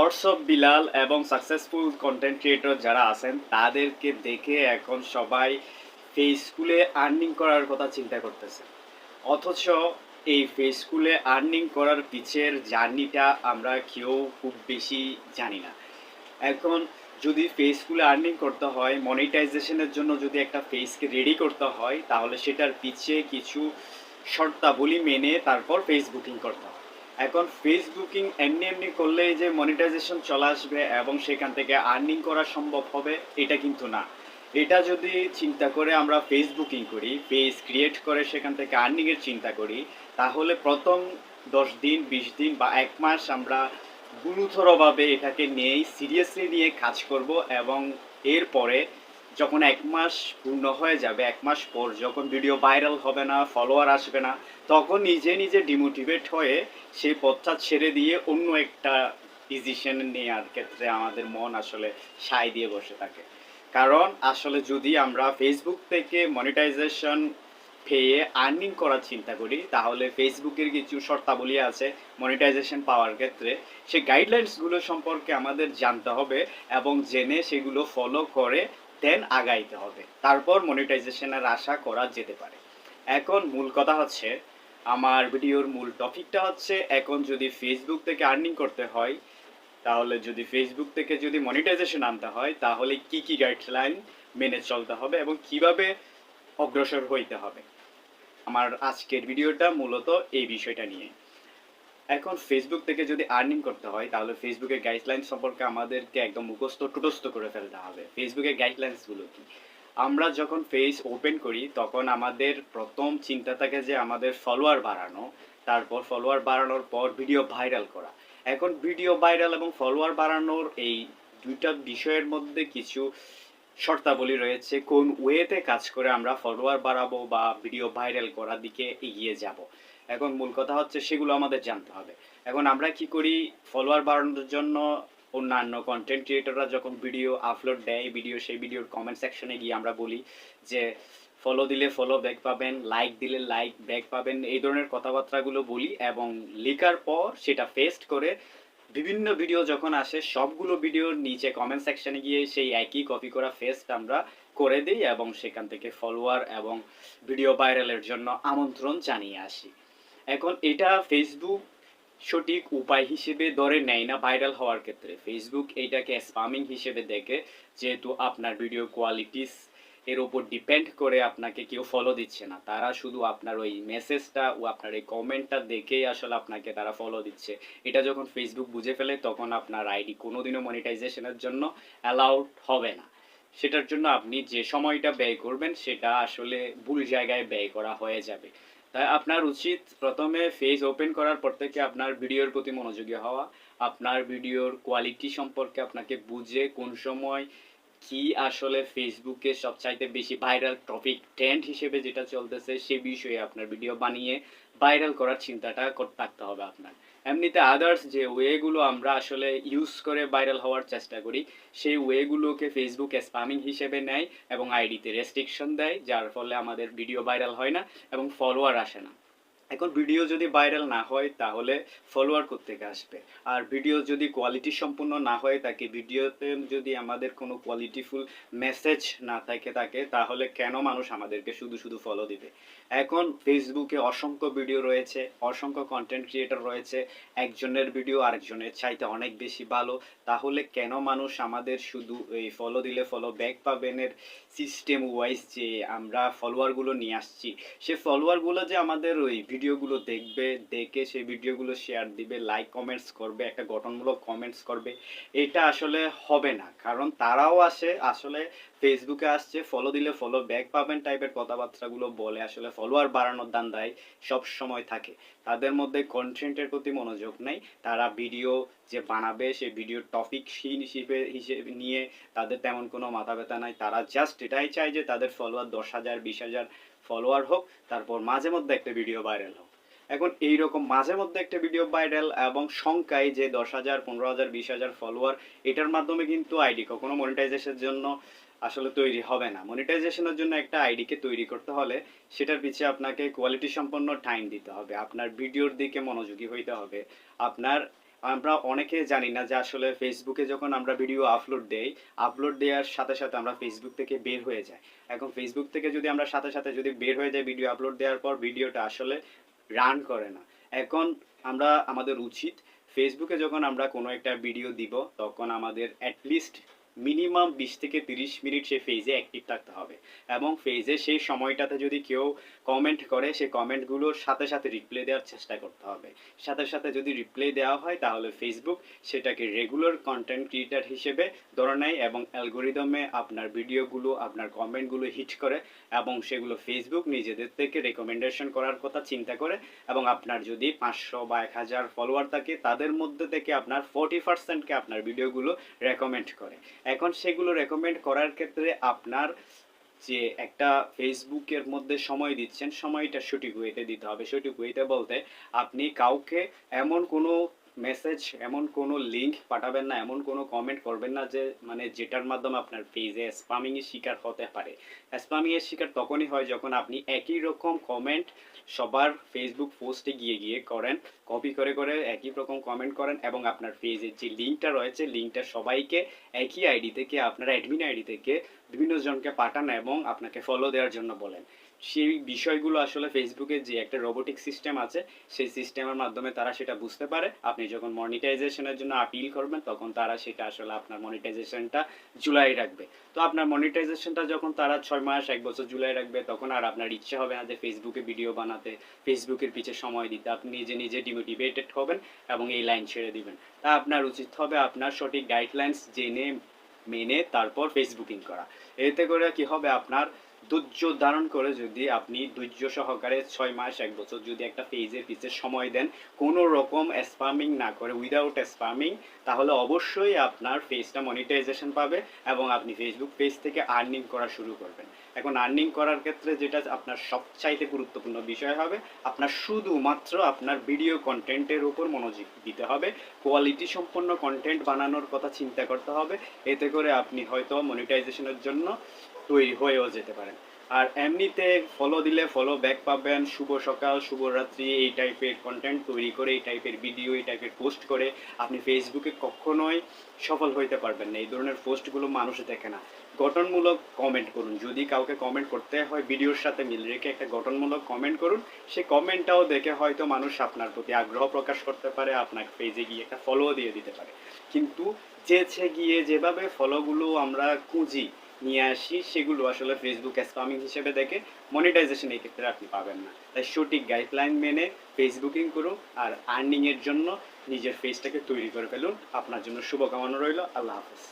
দর্শক বিলাল এবং successful content creator যারা আছেন, তাদেরকে দেখে এখন সবাই ফেসবুকে আর্নিং করার কথা চিন্তা করতেছে। অথচ এই ফেসবুকে আর্নিং করার পিছের জার্নিটা আমরা কেউ খুব বেশি জানি না। এখন যদি ফেসবুকে আর্নিং করতে হয় মনিটাইজেশনের জন্য যদি একটা ফেসকে রেডি করতে হয়, তাহলে সেটার পিছে কিছু শর্তাবলী মেনে তারপর ফেসবুকিং করতে হয় এখন ফেসবুকিং এমনি এমনি করলেই যে মনিটাইজেশন চলে আসবে এবং সেখান থেকে আর্নিং করা সম্ভব হবে, এটা কিন্তু না। এটা যদি চিন্তা করে আমরা ফেসবুকিং করি পেজ ক্রিয়েট করে সেখান থেকে আর্নিংয়ের চিন্তা করি, তাহলে প্রথম দশ দিন, বিশ দিন বা এক মাস আমরা গুরুতরভাবে এটাকে নিয়েই সিরিয়াসলি নিয়ে কাজ করব এবং এরপরে যখন এক মাস পূর্ণ হয়ে যাবে, এক মাস পর যখন ভিডিও ভাইরাল হবে না ফলোয়ার আসবে না, তখন নিজে নিজে ডিমোটিভেট হয়ে সেই পথটা ছেড়ে দিয়ে অন্য একটা ডিসিশন নেওয়ার ক্ষেত্রে আমাদের মন আসলে সায় দিয়ে বসে থাকে। কারণ আসলে যদি আমরা ফেসবুক থেকে মনিটাইজেশন পেয়ে আর্নিং করার চিন্তা করি, তাহলে ফেসবুকের কিছু শর্তাবলী আছে মনিটাইজেশন পাওয়ার ক্ষেত্রে। সেই গাইডলাইন্সগুলো সম্পর্কে আমাদের জানতে হবে এবং জেনে সেগুলো ফলো করে দেন আগাইতে হবে। তারপর মনিটাইজেশনের আশা করা যেতে পারে। এখন মূল কথা হচ্ছে, আমার ভিডিওর মূল টপিকটা হচ্ছে, এখন যদি ফেসবুক থেকে আর্নিং করতে হয়, তাহলে যদি ফেসবুক থেকে যদি মনিটাইজেশন আনতে হয়, তাহলে কি কি গাইডলাইন মেনে চলতে হবে এবং কীভাবে অগ্রসর হইতে হবে? আমার আজকের ভিডিওটা মূলত এই বিষয়টা নিয়ে। এখন ফেসবুক থেকে যদি আর্নিং করতে হয়, তাহলে ফেসবুকের গাইডলাইন সম্পর্কে আমাদেরকে একদম মুখস্থ, টুটস্থ করে ফেলতে হবে। ফেসবুকের গাইডলাইন্সগুলো কি? আমরা যখন ফেস ওপেন করি, তখন আমাদের প্রথম চিন্তা থাকে যে আমাদের ফলোয়ার বাড়ানো, তারপর ফলোয়ার বাড়ানোর পর ভিডিও ভাইরাল করা। এখন ভিডিও ভাইরাল এবং ফলোয়ার বাড়ানোর এই দুইটা বিষয়ের মধ্যে কিছু শর্তাবলী রয়েছে, কোন ওয়েতে কাজ করে আমরা ফলোয়ার বাড়াবো বা ভিডিও ভাইরাল করার দিকে এগিয়ে যাব। এখন মূল কথা হচ্ছে সেগুলো আমাদের জানতে হবে। এখন আমরা কি করি? ফলোয়ার বাড়ানোর জন্য অন্যান্য কন্টেন্ট ক্রিয়েটররা যখন ভিডিও আপলোড দেয় ভিডিও সেই ভিডিওর কমেন্ট সেকশনে গিয়ে আমরা বলি যে ফলো দিলে ফলো ব্যাক পাবেন লাইক দিলে লাইক ব্যাক পাবেন, এই ধরনের কথাবার্তাগুলো বলি এবং লেখার পর সেটা পেস্ট করে বিভিন্ন ভিডিও যখন আসে, সবগুলো ভিডিওর নিচে কমেন্ট সেকশনে গিয়ে সেই একই কপি করা ফেস্ট আমরা করে দিই এবং সেখান থেকে ফলোয়ার এবং ভিডিও ভাইরালের জন্য আমন্ত্রণ জানিয়ে আসি। এখন এটা ফেসবুক সঠিক উপায় হিসেবে ধরে নেয় না ভাইরাল হওয়ার ক্ষেত্রে। ফেসবুক এইটাকে স্পামিং হিসেবে দেখে, যেহেতু আপনার ভিডিও কোয়ালিটিস এর উপর ডিপেন্ড করে আপনাকে কেউ ফলো দিচ্ছে না। তারা শুধু আপনার ওই মেসেজটা ও আপনার এই কমেন্টটা দেখেই আসলে আপনাকে তারা ফলো দিচ্ছে। এটা যখন ফেসবুক বুঝে ফেলে, তখন আপনার আইডি কোনোদিনও মনিটাইজেশনের জন্য অ্যালাউড হবে না। সেটার জন্য আপনি যে সময়টা ব্যয় করবেন, সেটা আসলে ভুল জায়গায় ব্যয় করা হয়ে যাবে। তাই আপনার উচিত প্রথমে ফেস ওপেন করার পর থেকে আপনার ভিডিওর প্রতি মনোযোগী হওয়া, আপনার ভিডিওর কোয়ালিটি সম্পর্কে আপনাকে বুঝে কোন সময় কি আসলে ফেসবুকে সবচাইতে বেশি ভাইরাল টপিক ট্রেন্ড হিসেবে যেটা চলতেছে সে বিষয়ে আপনার ভিডিও বানিয়ে ভাইরাল করার চিন্তাটা থাকতে হবে আপনার। এমনিতে আদার্স যে ওয়েগুলো আমরা আসলে ইউজ করে ভাইরাল হওয়ার চেষ্টা করি, সেই ওয়েগুলোকে ফেসবুক স্প্যামিং হিসেবে নেয় এবং আইডিতে রেস্ট্রিকশন দেয়, যার ফলে আমাদের ভিডিও ভাইরাল হয় না এবং ফলোয়ার আসে না। এখন ভিডিও যদি ভাইরাল না হয়, তাহলে ফলোয়ার থেকে আসবে? আর ভিডিও যদি কোয়ালিটি সম্পূর্ণ না হয় থাকে, ভিডিওতে যদি আমাদের কোনো কোয়ালিটিফুল মেসেজ না থাকে থাকে, তাহলে কেন মানুষ আমাদেরকে শুধু শুধু ফলো দিবে? এখন ফেসবুকে অসংখ্য ভিডিও রয়েছে, অসংখ্য কন্টেন্ট ক্রিয়েটর রয়েছে, একজনের ভিডিও আরেকজনের চাইতে অনেক বেশি ভালো। তাহলে কেন মানুষ আমাদের শুধু এই ফলো দিলে ফলো ব্যাক পাবেনের সিস্টেম ওয়াইজ যে আমরা ফলোয়ারগুলো নিয়ে আসছি? সে ফলোয়ারগুলো যে আমাদের ওই ভিডিওগুলো দেখবে, দেখে সেই ভিডিওগুলো শেয়ার দিবে লাইক কমেন্টস করবে, একটা গঠনমূলক কমেন্টস করবে। এটা আসলে হবে না, কারণ তারাও আসে, আসলে ফেসবুকে আসছে ফলো দিলে ফলো ব্যাক পাবেন টাইপের কথাবার্তাগুলো বলে, আসলে ফলোয়ার বাড়ানোর দান্দায় সব সময় থাকে। তাদের মধ্যে কন্টেন্টের প্রতি মনোযোগ নেই, তারা ভিডিও যে বানাবে, সেই ভিডিওর টপিক সিন হিসেবে হিসেবে নিয়ে তাদের তেমন কোনো মাথা ব্যথা নাই। তারা জাস্ট এটাই চায় যে তাদের ফলোয়ার দশ হাজার, বিশ হাজার ফলোয়ার হোক, তারপর মাঝে মধ্যে একটা ভিডিও ভাইরাল হোক। এখন এইরকম মাঝে মধ্যে একটা ভিডিও ভাইরাল এবং সংখ্যায় যে দশ হাজার, পনেরো হাজার, বিশ হাজার ফলোয়ার এটার মাধ্যমে কিন্তু আইডি কখনো মনিটাইজেশনের জন্য আসলে তৈরি হবে না। মনিটাইজেশনের জন্য একটা আইডিকে তৈরি করতে হলে সেটার পিছিয়ে আপনাকে কোয়ালিটি সম্পন্ন টাইম দিতে হবে। আপনার ভিডিওর দিকে মনোযোগী হইতে হবে। আপনার আমরা অনেকে জানি না যে আসলে ফেসবুকে যখন আমরা ভিডিও আপলোড দেই আপলোড দেওয়ার সাথে সাথে আমরা ফেসবুক থেকে বের হয়ে যাই। এখন ফেসবুক থেকে যদি আমরা সাথে সাথে যদি বের হয়ে যাই ভিডিও আপলোড দেওয়ার পর ভিডিওটা আসলে রান করে না। এখন আমরা, আমাদের উচিত ফেসবুকে যখন আমরা কোনো একটা ভিডিও দিব, তখন আমাদের অ্যাটলিস্ট মিনিমাম বিশ থেকে তিরিশ মিনিট সে ফেজে অ্যাক্টিভ থাকতে হবে। এবং ফেজে সেই সময়টাতে যদি কেউ কমেন্ট করে, সেই কমেন্টগুলোর সাথে সাথে রিপ্লাই দেওয়ার চেষ্টা করতে হবে। সাথে সাথে যদি রিপ্লাই দেওয়া হয়, তাহলে ফেসবুক সেটাকে রেগুলার কন্টেন্ট ক্রিয়েটার হিসেবে ধরে নেয় এবং অ্যালগোরিদমে আপনার ভিডিওগুলো আপনার কমেন্টগুলো হিট করে এবং সেগুলো ফেসবুক নিজেদের থেকে রেকমেন্ডেশন করার কথা চিন্তা করে এবং আপনার যদি পাঁচশো বা এক হাজার ফলোয়ার থাকে, তাদের মধ্যে থেকে আপনার ফোর্টি পার্সেন্টকে আপনার ভিডিওগুলো রেকমেন্ড করে। এখন সেগুলো রেকমেন্ড করার ক্ষেত্রে আপনার যে একটা ফেসবুকের মধ্যে সময় দিচ্ছেন, সময়টা সঠিক ওয়েতে দিতে হবে। সঠিক ওয়েতে বলতে আপনি কাউকে এমন কোনো মেসেজ এমন কোনো লিংক পাঠাবেন না, এমন কোনো কমেন্ট করবেন না যে মানে যেটার মাধ্যমে আপনার পেজে স্পামিংয়ের শিকার হতে পারে। স্পামিংয়ের শিকার তখনই হয় যখন আপনি একই রকম কমেন্ট সবার ফেসবুক পোস্টে গিয়ে গিয়ে করেন কপি করে করে একই রকম কমেন্ট করেন এবং আপনার পেজের যে লিঙ্কটা রয়েছে লিঙ্কটা সবাইকে একই আইডি থেকে, আপনার অ্যাডমিন আইডি থেকে বিভিন্ন জনকে পাঠান এবং আপনাকে ফলো দেওয়ার জন্য বলেন। সেই বিষয়গুলো আসলে ফেসবুকের যে একটা রোবোটিক সিস্টেম আছে, সেই সিস্টেমের মাধ্যমে তারা সেটা বুঝতে পারে। আপনি যখন মনিটাইজেশনের জন্য আপিল করবেন, তখন তারা সেটা আসলে আপনার মনিটাইজেশনটা জুলাই রাখবে। তো আপনার মনিটাইজেশনটা যখন তারা ছয় মাস, এক বছর জুলাই রাখবে, তখন আর আপনার ইচ্ছে হবে না যে ফেসবুকে ভিডিও বানাতে ফেসবুকের পিছে সময় দিতে। আপনি নিজে নিজে ডিমোটিভেটেড হবেন এবং এই লাইন ছেড়ে দিবেন। তা আপনার উচিত হবে আপনার সঠিক গাইডলাইন্স জেনে, মেনে তারপর ফেসবুকিং করা। এতে করে কি হবে আপনার ধৈর্য ধারণ করে যদি আপনি ধৈর্য সহকারে ছয় মাস, এক বছর যদি একটা পেজের পিছে সময় দেন, কোনো রকম স্পামিং না করে উইদাউট স্পামিং তাহলে অবশ্যই আপনার পেজটা মনিটাইজেশন পাবে এবং আপনি ফেসবুক পেজ থেকে আর্নিং করা শুরু করবেন। এখন আর্নিং করার ক্ষেত্রে যেটা আপনার সবচাইতে গুরুত্বপূর্ণ বিষয় হবে, আপনার শুধুমাত্র আপনার ভিডিও কন্টেন্টের উপর মনোযোগ দিতে হবে। কোয়ালিটি সম্পন্ন কন্টেন্ট বানানোর কথা চিন্তা করতে হবে। এতে করে আপনি হয়তো মনিটাইজেশনের জন্য তৈরি হয়েও যেতে পারেন। আর এমনিতে ফলো দিলে ফলো ব্যাক পাবেন। শুভ সকাল, শুভ রাত্রি, এই টাইপের কন্টেন্ট তৈরি করে, এই টাইপের ভিডিও এই টাইপের পোস্ট করে আপনি ফেসবুকে কখনোই সফল হইতে পারবেন না। এই ধরনের পোস্টগুলো মানুষ দেখে না। গঠনমূলক কমেন্ট করুন। যদি কাউকে কমেন্ট করতে হয় ভিডিওর সাথে মিল রেখে একটা গঠনমূলক কমেন্ট করুন। সেই কমেন্টটাও দেখে হয়তো মানুষ আপনার প্রতি আগ্রহ প্রকাশ করতে পারে, আপনার পেজে গিয়ে একটা ফলো দিয়ে দিতে পারে। কিন্তু যেছে গিয়ে যেভাবে ফলোগুলো আমরা খুঁজি নিয়ে আসি, সেগুলো আসলে ফেসবুক স্পামিং হিসেবে দেখে মনিটাইজেশন এই ক্ষেত্রে আপনি পাবেন না। তাই সঠিক গাইডলাইন মেনে ফেসবুকিং করুন আর আর্নিংয়ের জন্য নিজের ফেসটাকে তৈরি করে ফেলুন। আপনার জন্য শুভকামনা রইল, আল্লাহ হাফেজ।